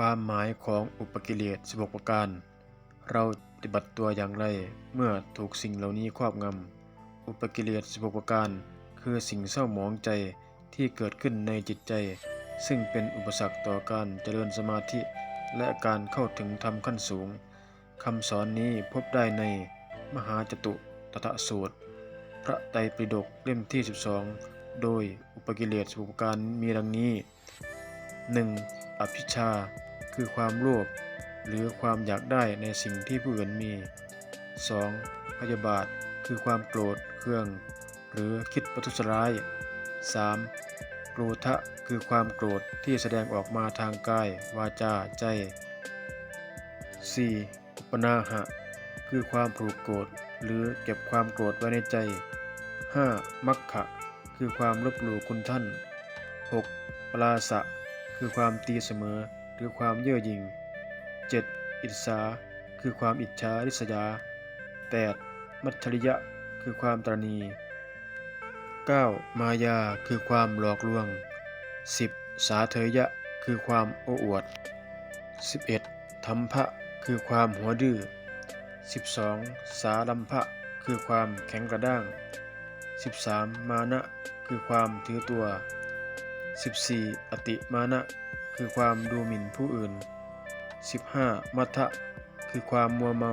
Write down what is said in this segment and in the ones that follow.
ความหมายของอุปกิเลส16 ประการ เราปฏิบัติตัวอย่างไรเมื่อถูกสิ่งเหล่านี้ครอบงำ อุปกิเลส16 ประการ คือสิ่งเศร้าหมองใจที่เกิดขึ้นในจิตใจ ซึ่งเป็นอุปสรรคต่อการเจริญสมาธิและการเข้าถึงธรรมขั้นสูงคำสอนนี้พบได้ในมหาจตุตถสูตร พระไตรปิฎกเล่มที่ 12 โดยอุปกิเลส16ปการมีดังนี้ 1. อภิชา คือความโลภหรือความอยากได้ในสิ่งที่ผู้อื่นมี 2. พยาบาทคือความโกรธเคือง หรือคิดประทุษร้าย 3. โกรธะคือความโกรธที่แสดงออกมาทางกาย วาจาใจ 4. อุปนาหะ คือความผูกโกรธหรือเก็บความโกรธไว้ในใจ 5. มัคคะคือความลบหลู่คุณท่าน 6. ปราสะ คือความตีเสมอ หรือความเย่อหยิ่ง 7. อิจฉาคือความอิจฉาริษยา 8. มัจฉริยะ คือความตรณี 9. มายาคือความหลอกลวง 10. สาเทยะ คือความโอ้อวด 11. ธรรมภะคือความหัวดื้อ 12. สาลัมภะคือความแข็งกระด้าง 13. มานะ คือความถือตัว 14. อติมานะ คือความดูหมิ่นผู้อื่น 15. มัทะคือความมัวเมา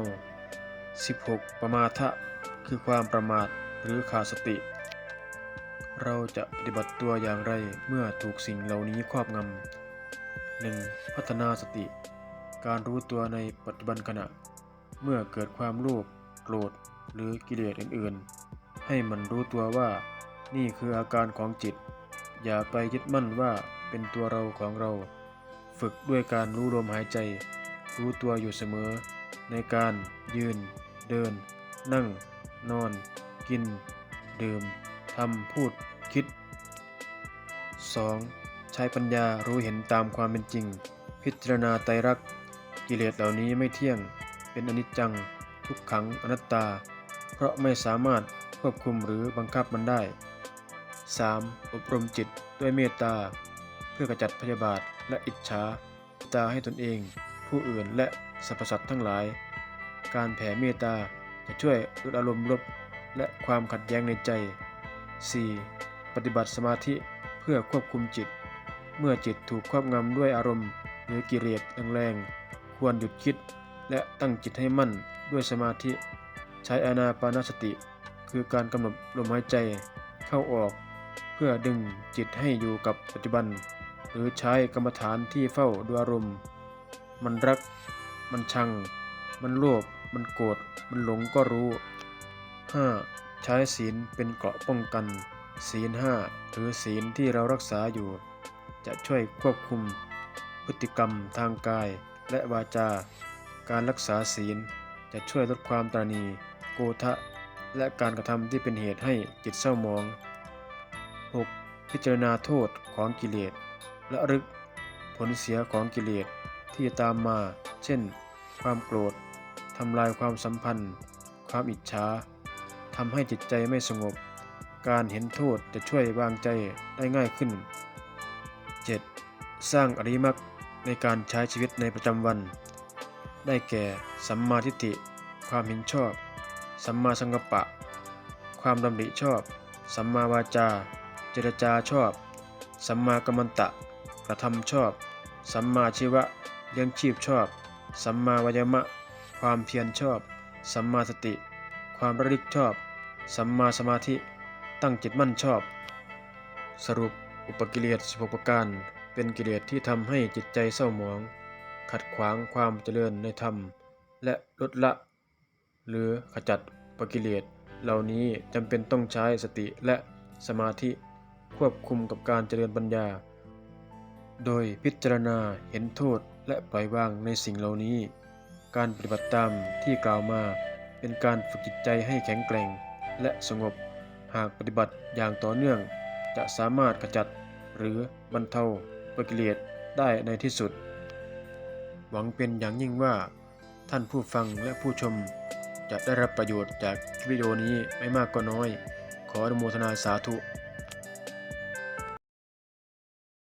16. ประมาทะคือความประมาทหรือขาดสติ เราจะปฏิบัติตัวอย่างไรเมื่อถูกสิ่งเหล่านี้ครอบงำ 1. พัฒนาสติ การรู้ตัวในปัจจุบันขณะ เมื่อเกิดความโลภโกรธหรือกิเลสอื่นๆ ให้มันรู้ตัวว่านี่คืออาการของจิต อย่าไปยึดมั่นว่า เป็นตัวเราของเรา ฝึกด้วยการรู้ลมหายใจ รู้ตัวอยู่เสมอ ในการยืน เดิน นั่ง นอน กิน ดื่มทำพูดคิด 2. ใช้ปัญญารู้เห็นตามความเป็นจริง พิจารณาไตรลักษณ์กิเลสเหล่านี้ไม่เที่ยง เป็นอนิจจัง ทุกขังอนัตตา เพราะไม่สามารถควบคุมหรือบังคับมันได้ 3. อบรมจิตด้วยเมตตา เพื่อกระจัดพยาบาทและอิจฉาตาให้ตนเอง ผู้อื่นและสรรพสัตว์ทั้งหลาย การแผ่เมตตาจะช่วยลดอารมณ์ลบและความขัดแย้งในใจ 4. ปฏิบัติสมาธิเพื่อควบคุมจิต เมื่อจิตถูกครอบงำด้วยอารมณ์ หรือกิเลสแรงๆควรหยุดคิด และตั้งจิตให้มั่นด้วยสมาธิ ใช้อานาปานสติ คือการกำหนดลมหายใจเข้าออก เพื่อดึงจิตให้อยู่กับปัจจุบัน หรือใช้กรรมฐานที่เฝ้าดูอารมณ์ มันรัก มันชัง มันโลภ มันโกรธ มันหลงก็รู้ 5. ใช้ศีลเป็นเกราะป้องกัน ศีลห้าหรือศีลที่เรารักษาอยู่ จะช่วยควบคุม พฤติกรรมทางกายและวาจา การรักษาศีลจะช่วยลดความตรานีโกทะ และการกระทำที่เป็นเหตุให้จิตเศร้าหมอง 6. พิจารณาโทษของกิเลส และรึกผลเสียของกิเลสที่ตามมา เช่น ความโกรธทำลายความสัมพันธ์ ความอิจฉาทำให้จิตใจไม่สงบ การเห็นโทษจะช่วยวางใจได้ง่ายขึ้น 7. สร้างอริยมรรคในการใช้ชีวิตในประจำวัน ได้แก่ สัมมาทิฏฐิ ความเห็นชอบ สัมมาสังกัปปะ ความดำริชอบ สัมมาวาจา เจรจาชอบ สัมมากัมมันตะ กระทำชอบ สัมมาชีวะเลี้ยงชีพชอบ สัมมาวายมะ ความเพียรชอบ สัมมาสติ ความระลึกชอบ สัมมาสมาธิ ตั้งจิตมั่นชอบ สรุปอุปกิเลส16ประการเป็นกิเลสที่ทำให้จิตใจเศร้าหมอง ขัดขวางความเจริญในธรรม และลดละ หรือขจัดอุปกิเลสเหล่านี้จำเป็นต้องใช้สติและสมาธิควบคุมกับการเจริญปัญญา โดยพิจารณาเห็นโทษและปล่อยวางในสิ่งเหล่านี้ การปฏิบัติตามที่กล่าวมาเป็นการฝึกจิตใจให้แข็งแกร่ง และสงบ หากปฏิบัติอย่างต่อเนื่อง จะสามารถขจัดหรือบรรเทาปกิเลสได้ในที่สุด หวังเป็นอย่างยิ่งว่า ท่านผู้ฟังและผู้ชม จะได้รับประโยชน์จากวิดีโอนี้ไม่มากก็น้อย ขออนุโมทนาสาธุ